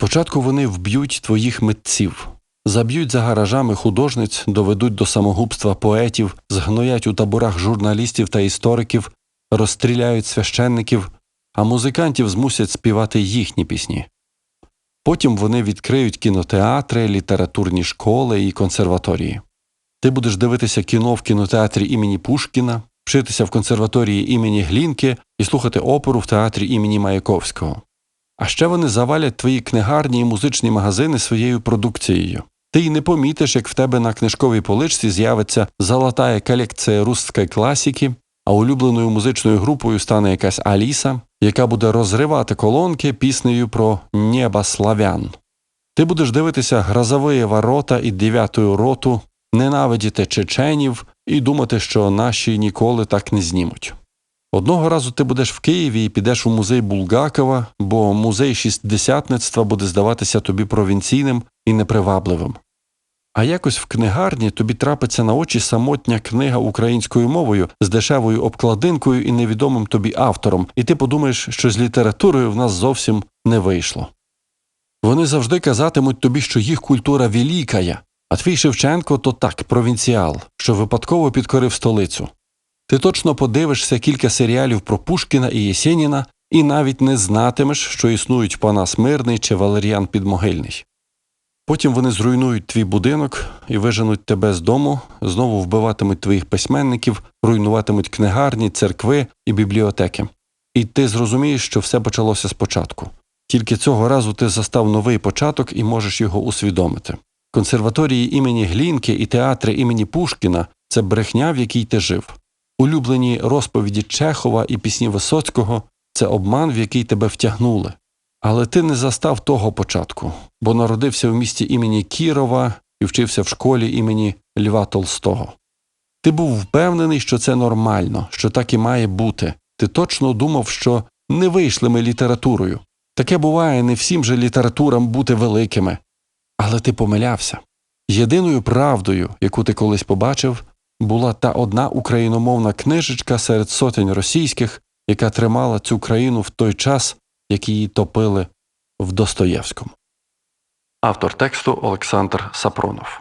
Спочатку вони вб'ють твоїх митців, заб'ють за гаражами художниць, доведуть до самогубства поетів, згноять у таборах журналістів та істориків, розстріляють священників, а музикантів змусять співати їхні пісні. Потім вони відкриють кінотеатри, літературні школи і консерваторії. Ти будеш дивитися кіно в кінотеатрі імені Пушкіна, вчитися в консерваторії імені Глінки і слухати оперу в театрі імені Маяковського. А ще вони завалять твої книгарні і музичні магазини своєю продукцією. Ти й не помітиш, як в тебе на книжковій поличці з'явиться золотая колекція русської класики, а улюбленою музичною групою стане якась Аліса, яка буде розривати колонки піснею про небо славян. Ти будеш дивитися грозові ворота і дев'яту роту, ненавидіти чеченів і думати, що наші ніколи так не знімуть. Одного разу ти будеш в Києві і підеш у музей Булгакова, бо музей шістдесятництва буде здаватися тобі провінційним і непривабливим. А якось в книгарні тобі трапиться на очі самотня книга українською мовою з дешевою обкладинкою і невідомим тобі автором, і ти подумаєш, що з літературою в нас зовсім не вийшло. Вони завжди казатимуть тобі, що їх культура великая, а твій Шевченко то так, провінціал, що випадково підкорив столицю. Ти точно подивишся кілька серіалів про Пушкіна і Єсеніна і навіть не знатимеш, що існують Панас Мирний чи Валеріан Підмогильний. Потім вони зруйнують твій будинок і виженуть тебе з дому, знову вбиватимуть твоїх письменників, руйнуватимуть книгарні, церкви і бібліотеки. І ти зрозумієш, що все почалося спочатку. Тільки цього разу ти застав новий початок і можеш його усвідомити. Консерваторії імені Глінки і театри імені Пушкіна це брехня, в якій ти жив. Улюблені розповіді Чехова і пісні Висоцького це обман, в який тебе втягнули. Але ти не застав того початку, бо народився в місті імені Кірова і вчився в школі імені Льва Толстого. Ти був впевнений, що це нормально, що так і має бути. Ти точно думав, що не вийшли ми літературою. Таке буває не всім же літературам бути великими. Але ти помилявся. Єдиною правдою, яку ти колись побачив, була та одна україномовна книжечка серед сотень російських, яка тримала цю країну в той час, як її топили в Достоєвському. Автор тексту Олександр Сапронов.